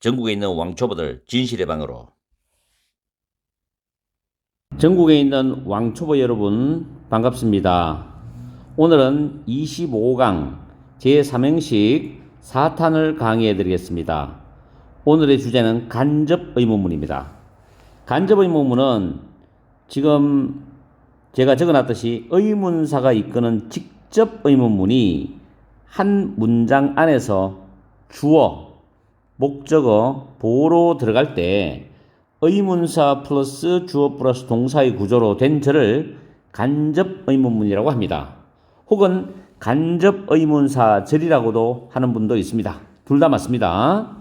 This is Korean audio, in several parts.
전국에 있는 왕초보들 진실의 방으로 전국에 있는 왕초보 여러분 반갑습니다. 오늘은 25강 제3행식 4탄을 강의해 드리겠습니다. 오늘의 주제는 간접 의문문입니다. 간접 의문문은 지금 제가 적어놨듯이 의문사가 이끄는 직접 의문문이 한 문장 안에서 주어, 목적어, 보로 들어갈 때 의문사 플러스 주어 플러스 동사의 구조로 된 절을 간접 의문문이라고 합니다. 혹은 간접 의문사 절이라고도 하는 분도 있습니다. 둘 다 맞습니다.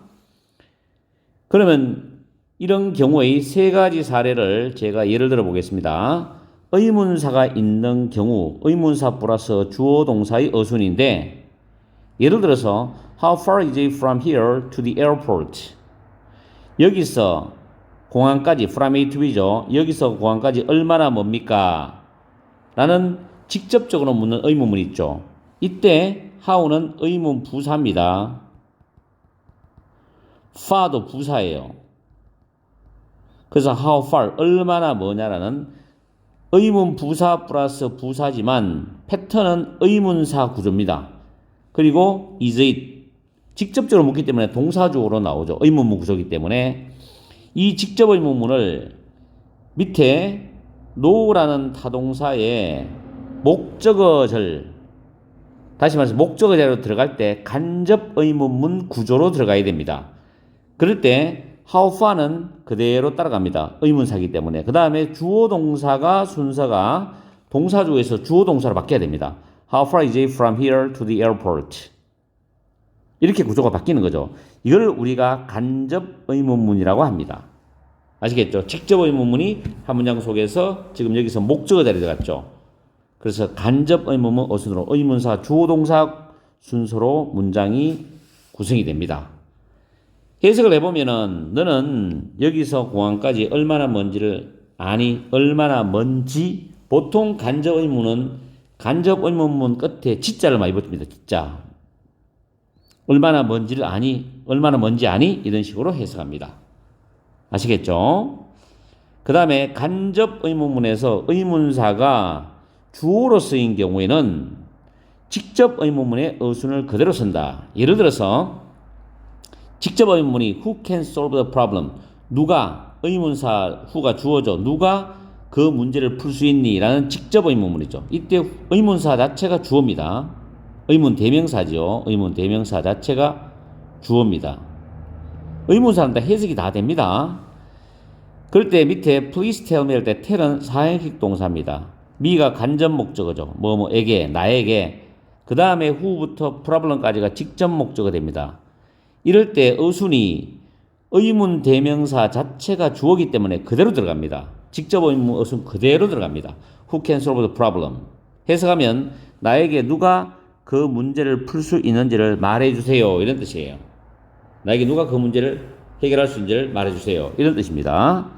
그러면 이런 경우의 세 가지 사례를 제가 예를 들어 보겠습니다. 의문사가 있는 경우 의문사 플러스 주어 동사의 어순인데 예를 들어서 How far is it from here to the airport? 여기서 공항까지 from A to B죠. 여기서 공항까지 얼마나 멉니까? 라는 직접적으로 묻는 의문문이 있죠. 이때 how는 의문 부사입니다. far도 부사예요. 그래서 how far 얼마나 뭐냐라는 의문 부사 플러스 부사지만 패턴은 의문사 구조입니다. 그리고 is it 직접적으로 묻기 때문에 동사주어로 나오죠. 의문문 구조이기 때문에 이 직접 의문문을 밑에 no라는 타동사의 목적어절 다시 말해서 목적어절로 들어갈 때 간접 의문문 구조로 들어가야 됩니다. 그럴 때 how far는 그대로 따라갑니다. 의문사기 때문에. 그 다음에 주어 동사가 순서가 동사주에서 주어 동사로 바뀌어야 됩니다. How far is it from here to the airport? 이렇게 구조가 바뀌는 거죠. 이걸 우리가 간접 의문문이라고 합니다. 아시겠죠? 직접 의문문이 한 문장 속에서 지금 여기서 목적어 자리에 들어갔죠. 그래서 간접 의문문 어순으로 의문사 주어 동사 순서로 문장이 구성이 됩니다. 해석을 해보면은 너는 여기서 공항까지 얼마나 먼지를 아니 얼마나 먼지 보통 간접 의문은 간접 의문문 끝에 지자를 많이 붙입니다. 지자 얼마나 먼지를 아니 얼마나 먼지 아니 이런 식으로 해석합니다. 아시겠죠? 그 다음에 간접 의문문에서 의문사가 주어로 쓰인 경우에는 직접 의문문의 어순을 그대로 쓴다. 예를 들어서 직접 의문문이 who can solve the problem 누가 의문사 who가 주어져 누가 그 문제를 풀 수 있니? 라는 직접 의문문이죠. 이때 의문사 자체가 주어입니다. 의문 대명사죠. 의문 대명사 자체가 주어입니다. 의문사는 다 해석이 다 됩니다. 그럴 때 밑에 please tell me 할 때 tell은 사행식 동사입니다. me가 간접 목적어죠. 뭐 뭐에게 나에게 그 다음에 who부터 problem까지가 직접 목적어 됩니다. 이럴 때 어순이 의문 대명사 자체가 주어기 때문에 그대로 들어갑니다. 직접 의문 어순 그대로 들어갑니다. Who can solve the problem? 해석하면 나에게 누가 그 문제를 풀 수 있는지를 말해 주세요. 이런 뜻이에요. 나에게 누가 그 문제를 해결할 수 있는지를 말해 주세요. 이런 뜻입니다.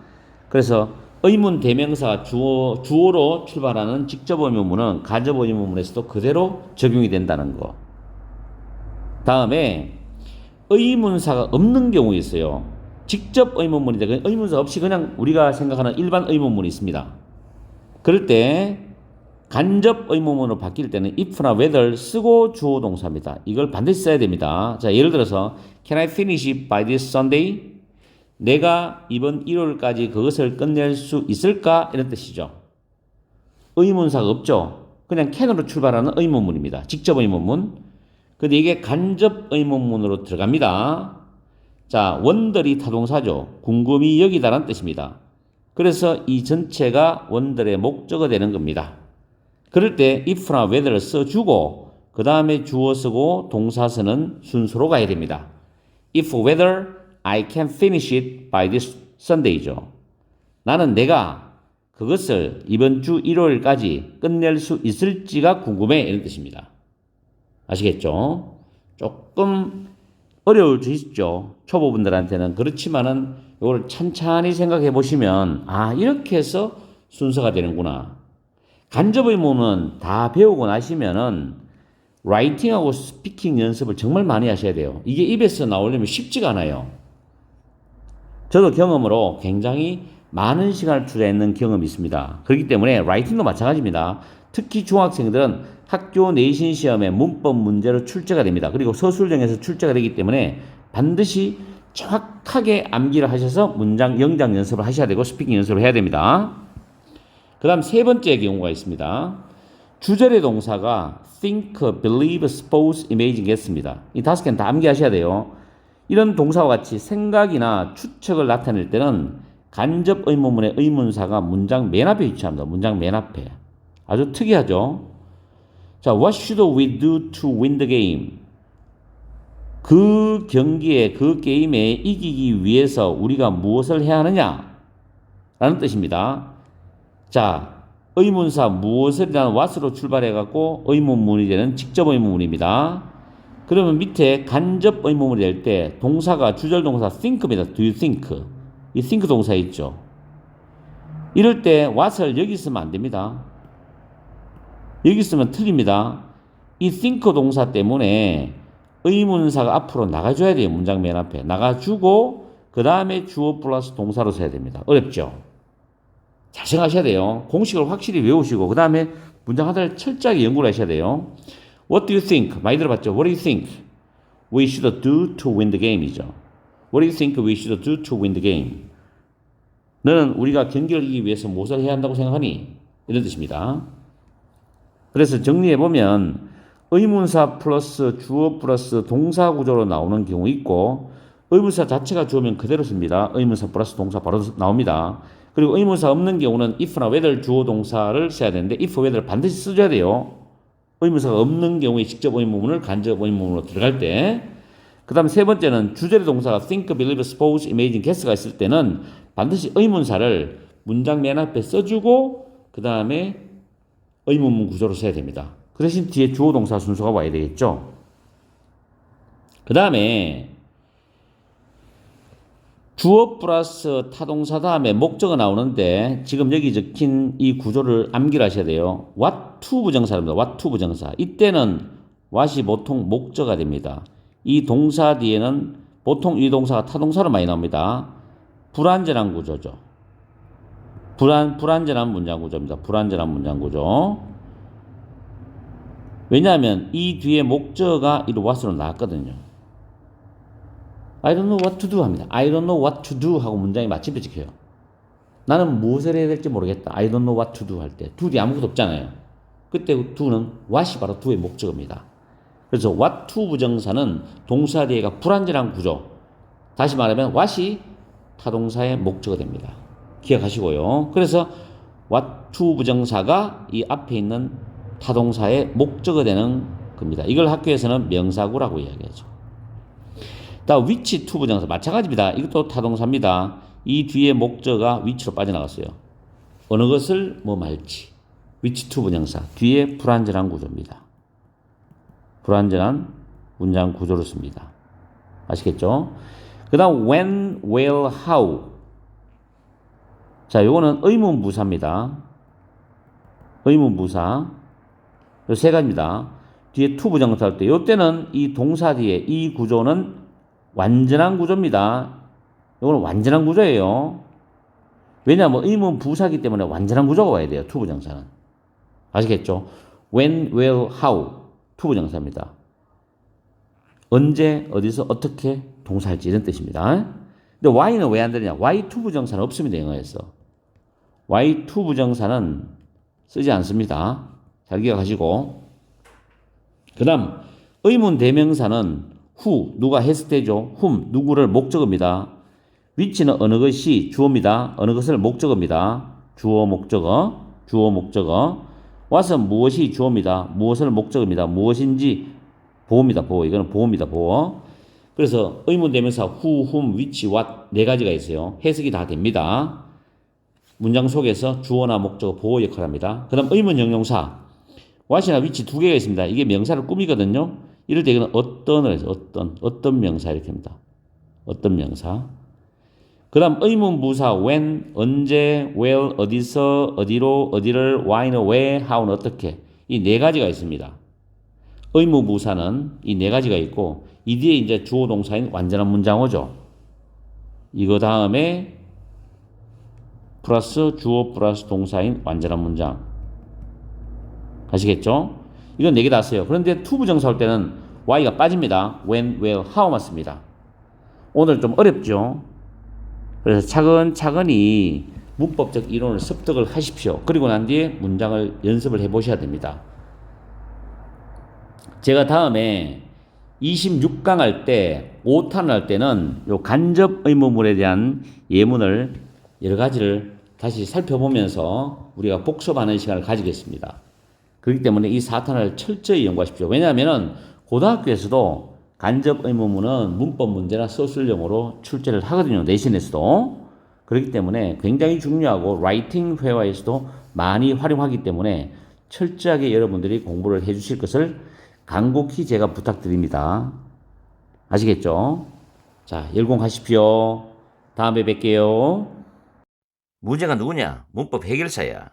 그래서 의문 대명사 주어, 주어로 출발하는 직접 의문문은 간접 의문문에서도 그대로 적용이 된다는 거. 다음에 의문사가 없는 경우 있어요. 직접 의문문인데 그 의문사 없이 그냥 우리가 생각하는 일반 의문문이 있습니다. 그럴 때 간접 의문문으로 바뀔 때는 if나 whether 쓰고 주어 동사입니다. 이걸 반드시 써야 됩니다. 자, 예를 들어서 Can I finish by this Sunday? 내가 이번 일요일까지 그것을 끝낼 수 있을까? 이런 뜻이죠. 의문사가 없죠. 그냥 can으로 출발하는 의문문입니다. 직접 의문문. 근데 이게 간접 의문문으로 들어갑니다. 자, 원들이 타동사죠. 궁금이 여기다라는 뜻입니다. 그래서 이 전체가 원들의 목적어 되는 겁니다. 그럴 때 if나 whether를 써주고 그 다음에 주어 쓰고 동사 쓰는 순서로 가야 됩니다. If whether I can finish it by this Sunday죠. 나는 내가 그것을 이번 주 일요일까지 끝낼 수 있을지가 궁금해 이런 뜻입니다. 아시겠죠? 조금 어려울 수 있죠. 초보분들한테는 그렇지만은 이걸 찬찬히 생각해 보시면 아 이렇게 해서 순서가 되는구나. 간접 의문은 다 배우고 나시면은 라이팅하고 스피킹 연습을 정말 많이 하셔야 돼요. 이게 입에서 나오려면 쉽지가 않아요. 저도 경험으로 굉장히 많은 시간을 투자했는 경험이 있습니다. 그렇기 때문에 라이팅도 마찬가지입니다. 특히 중학생들은 학교 내신 시험에 문법 문제로 출제가 됩니다. 그리고 서술형에서 출제가 되기 때문에 반드시 정확하게 암기를 하셔서 문장 영장 연습을 하셔야 되고 스피킹 연습을 해야 됩니다. 그 다음 세 번째 경우가 있습니다. 주절의 동사가 think, believe, suppose, imagine겠습니다. 이 다섯 개는 다 암기하셔야 돼요. 이런 동사와 같이 생각이나 추측을 나타낼 때는 간접 의문문의 의문사가 문장 맨 앞에 위치합니다. 문장 맨 앞에. 아주 특이하죠? 자, what should we do to win the game? 그 경기에, 그 게임에 이기기 위해서 우리가 무엇을 해야 하느냐? 라는 뜻입니다. 자, 의문사 무엇을이라는 what으로 출발해갖고 의문문이 되는 직접 의문문입니다. 그러면 밑에 간접 의문문이 될 때 동사가 주절 동사 think입니다. Do you think? 이 think 동사 있죠. 이럴 때 what을 여기 쓰면 안 됩니다. 여기 쓰면 틀립니다. 이 think 동사 때문에 의문사가 앞으로 나가줘야 돼요. 문장 맨 앞에. 나가주고 그 다음에 주어 플러스 동사로 써야 됩니다. 어렵죠? 잘 생각하셔야 돼요. 공식을 확실히 외우시고 그 다음에 문장 하나를 철저하게 연구를 하셔야 돼요. What do you think? 많이 들어봤죠? What do you think we should do to win the game이죠. What do you think we should do to win the game? 너는 우리가 경기를 이기기 위해서 무엇을 해야 한다고 생각하니? 이런 뜻입니다. 그래서 정리해 보면 의문사 플러스 주어 플러스 동사 구조로 나오는 경우 있고 의문사 자체가 주어면 그대로 씁니다. 의문사 플러스 동사 바로 나옵니다. 그리고 의문사 없는 경우는 if나 whether 주어 동사를 써야 되는데 if whether 반드시 써줘야 돼요. 의문사가 없는 경우에 직접 의문문을 간접 의문문으로 들어갈 때. 그 다음 세 번째는 주절의 동사가 think, believe, suppose, imagine, guess가 있을 때는 반드시 의문사를 문장 맨 앞에 써주고 그 다음에 의문문 구조로 써야 됩니다. 그 대신 뒤에 주어 동사 순서가 와야 되겠죠. 그 다음에 주어 플러스 타동사 다음에 목적어 나오는데 지금 여기 적힌 이 구조를 암기를 하셔야 돼요. what to 부정사입니다. what to 부정사. 이때는 what이 보통 목적어가 됩니다. 이 동사 뒤에는 보통 이 동사가 타동사로 많이 나옵니다. 불완전한 구조죠. 불안, 불완전한 문장 구조입니다. 불완전한 문장 구조. 왜냐하면 이 뒤에 목적어가 이 what으로 나왔거든요. I don't know what to do 합니다. I don't know what to do 하고 문장이 마침표 찍혀요. 나는 무엇을 해야 될지 모르겠다. I don't know what to do 할 때. do 아무것도 없잖아요. 그때 do는 what이 바로 do의 목적어입니다. 그래서 what to 부정사는 동사 뒤에가 불완전한 구조. 다시 말하면 what이 타동사의 목적어 됩니다. 기억하시고요. 그래서 what to 부정사가 이 앞에 있는 타동사의 목적어 되는 겁니다. 이걸 학교에서는 명사구라고 이야기하죠. 다음 위치 투 부정사 마찬가지입니다. 이것도 타동사입니다. 이 뒤에 목적어가 위치로 빠져나갔어요. 어느 것을 뭐 말지. 위치 투 부정사 뒤에 불완전한 구조입니다. 불완전한 문장 구조를 씁니다. 아시겠죠? 그 다음 when, where, how 자, 요거는 의문부사입니다. 의문부사 세 가지입니다. 뒤에 투 부정사 할 때, 요때는 이 동사 뒤에 이 구조는 완전한 구조입니다. 이거는 완전한 구조예요. 왜냐하면 의문 부사기 때문에 완전한 구조가 와야 돼요. 투부정사는. 아시겠죠? when, where, how 투부정사입니다. 언제, 어디서, 어떻게 동사할지 이런 뜻입니다. 근데 why는 왜 안 되느냐? why 투부정사는 없습니다. 영어에서. Why 투부정사는 쓰지 않습니다. 잘 기억하시고. 그 다음 의문 대명사는 who 누가 했을 때죠. whom 누구를 목적어입니다. 위치는 어느 것이 주어입니다. 어느 것을 목적어입니다. 주어 목적어 주어 목적어 what은 무엇이 주어입니다. 무엇을 목적어입니다. 무엇인지 보호입니다. 보호 이거는 보호입니다. 보호 그래서 의문 대명사 who, whom, which, what 네 가지가 있어요. 해석이 다 됩니다. 문장 속에서 주어나 목적어 보호 역할을 합니다. 그 다음 의문 형용사 what이나 which 두 개가 있습니다. 이게 명사를 꾸미거든요. 이럴 때 이거는 어떤을 해서 어떤 어떤 명사 이렇게 합니다. 어떤 명사. 그다음 의문 부사 when 언제 where 어디서 어디로 어디를 why는 왜 how는 어떻게 이 네 가지가 있습니다. 의무 부사는 이 네 가지가 있고 이 뒤에 이제 주어 동사인 완전한 문장어죠. 이거 다음에 플러스 주어 플러스 동사인 완전한 문장. 아시겠죠? 이건 4개 다 써요. 그런데 투 부정사 올 때는 y가 빠집니다. when, where, how만 씁니다. 오늘 좀 어렵죠? 그래서 차근차근히 문법적 이론을 습득을 하십시오. 그리고 난 뒤에 문장을 연습을 해 보셔야 됩니다. 제가 다음에 26강 할 때, 5탄을 할 때는 요 간접 의무물에 대한 예문을 여러 가지를 다시 살펴보면서 우리가 복습하는 시간을 가지겠습니다. 그렇기 때문에 이 4탄을 철저히 연구하십시오. 왜냐하면은 고등학교에서도 간접 의무문은 문법 문제나 서술형으로 출제를 하거든요. 내신에서도. 그렇기 때문에 굉장히 중요하고 라이팅 회화에서도 많이 활용하기 때문에 철저하게 여러분들이 공부를 해 주실 것을 간곡히 제가 부탁드립니다. 아시겠죠? 자, 열공하십시오. 다음에 뵐게요. 문제가 누구냐? 문법 해결사야.